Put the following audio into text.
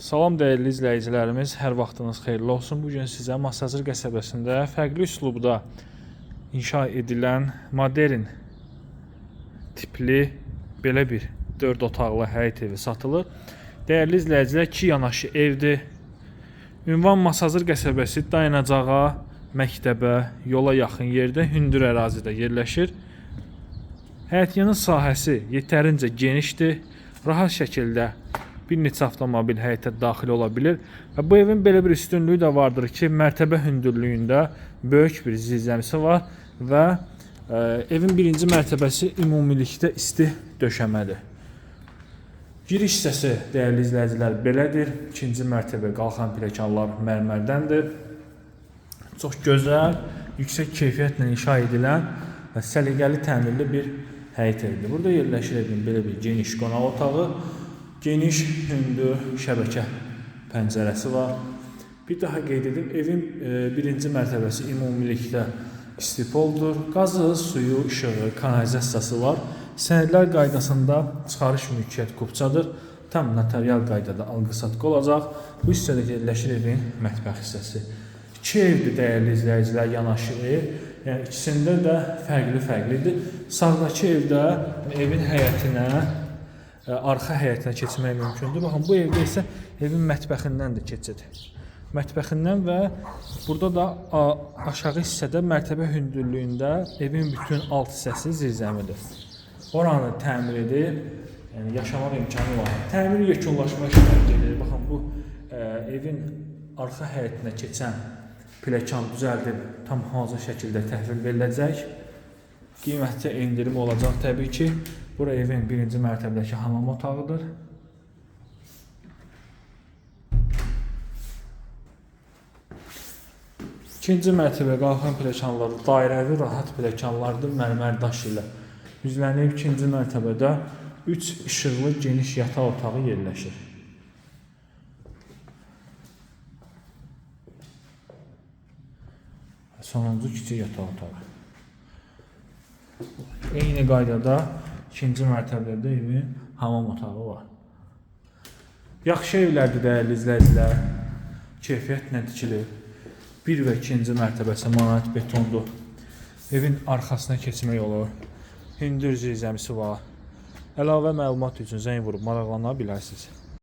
Salam dəyərli izləyicilərimiz, hər vaxtınız xeyirli olsun. Bu gün sizə Masazır qəsəbəsində fərqli üslubda inşa edilən modern tipli belə bir 4 otaqlı həyət evi satılır. Dəyərli izləyicilər, 2 yanaşı evdir. Ünvan Masazır qəsəbəsi dayanacağa, məktəbə, yola yaxın yerdə, hündür ərazidə yerləşir. Həyətyanın sahəsi yetərincə genişdir. Rahat şəkildə bir neçə avtomobil həyətə daxil ola bilər və bu evin belə bir üstünlüyü də vardır ki, mərtəbə hündürlüyündə böyük bir zirzəmisi var və e, evin birinci mərtəbəsi ümumilikdə isti döşəmədir. Giriş hissəsi dəyərli izləyicilər belədir. İkinci mərtəbə qalxan pilləkənlər mərmərdəndir. Çox gözəl, yüksək keyfiyyətlə inşa edilən və səliqəli təmirli bir həyət evidir. Burada yerləşir evin belə bir geniş qonaq otağı, geniş hündür şəbəkə pəncərəsi var. Bir daha qeyd edim, evin e, birinci mərtəbəsi ümumilikdə istipoldur. Qazı, suyu, işığı, kanalizasiyası var. Sənədlər qaydasında çıxarış mülkiyyət kupçadır. Tam notarial qaydada alqı-satqı olacaq. Bu hissədə yerləşir evin mətbəx hissəsi. İki evdir dəyərli izləyicilər, yanaşı ev. Yəni ikisində də fərqli-fərqlidir. Sağdakı evdə evin həyətinə, arxa həyətinə keçmək mümkündür. Baxın, bu evdə isə evin mətbəxindən də keçid. Mətbəxindən və burada da aşağı hissədə mərtəbə hündürlüyündə evin bütün alt hissəsi zirzəmidir. Oranı təmir edib, yəni yaşamaq imkanı var. Təmir yekunlaşma işləri gedir. Baxın, bu ə, evin arxa həyətinə keçən pilləkən düzəldib tam hazır şəkildə təhvil veriləcək. Qiymətdə endirim olacaq təbii ki. Bura evin birinci mərtəbədəki hamam otağıdır. İkinci mərtəbə qalxan pilləkənlər dairəvi rahat pilləkənlərdir mərmər daş ilə. Üzlənib ikinci mərtəbədə 3 işıqlı geniş yataq otağı yerləşir. Sonuncu kiçik yataq otağı. Eyni qaydada ikinci mərtəbədə evin hamam otağı var. Yaxşı evlərdir dəyərli izləyicilər. Keyfiyyətlə tikilib. 1 və 2-ci mərtəbəsi manat betondur. Evin arxasına keçmək olur. Hündür zirzəmisi var. Əlavə məlumat üçün zəng vurub maraqlana bilərsiniz.